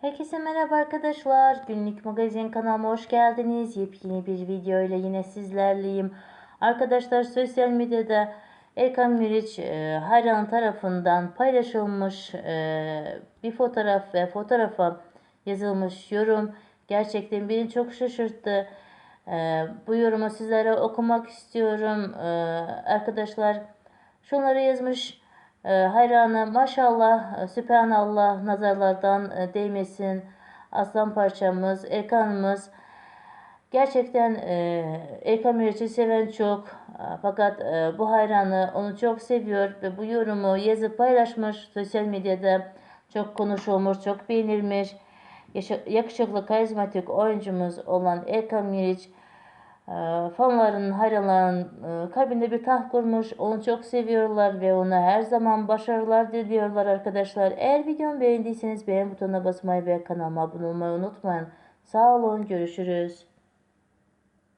Herkese merhaba arkadaşlar. Günlük magazin kanalıma hoş geldiniz. Yepyeni bir video ile yine sizlerleyim. Arkadaşlar sosyal medyada Erkan Meriç e, hayran tarafından paylaşılmış e, bir fotoğraf ve fotoğrafa yazılmış yorum gerçekten beni çok şaşırttı. E, bu yorumu sizlere okumak istiyorum. Arkadaşlar şunları yazmış. E, hayranı maşallah, e, sübhanallah nazarlardan e, değmesin. Aslan parçamız, Erkan'ımız. Gerçekten e, Erkan Meriç'i seven çok. Fakat e, bu hayranı onu çok seviyor ve bu yorumu yazıp paylaşmış sosyal medyada. Çok konuşulmuş, çok beğenilmiş. Yakışıklı, karizmatik oyuncumuz olan Erkan Meriç fanların, hayranların e, kalbinde bir taht kurmuş. Onu çok seviyorlar ve ona her zaman başarılar diliyorlar arkadaşlar. Eğer videomu beğendiyseniz beğen butonuna basmayı ve kanalıma abone olmayı unutmayın. Sağ olun, görüşürüz.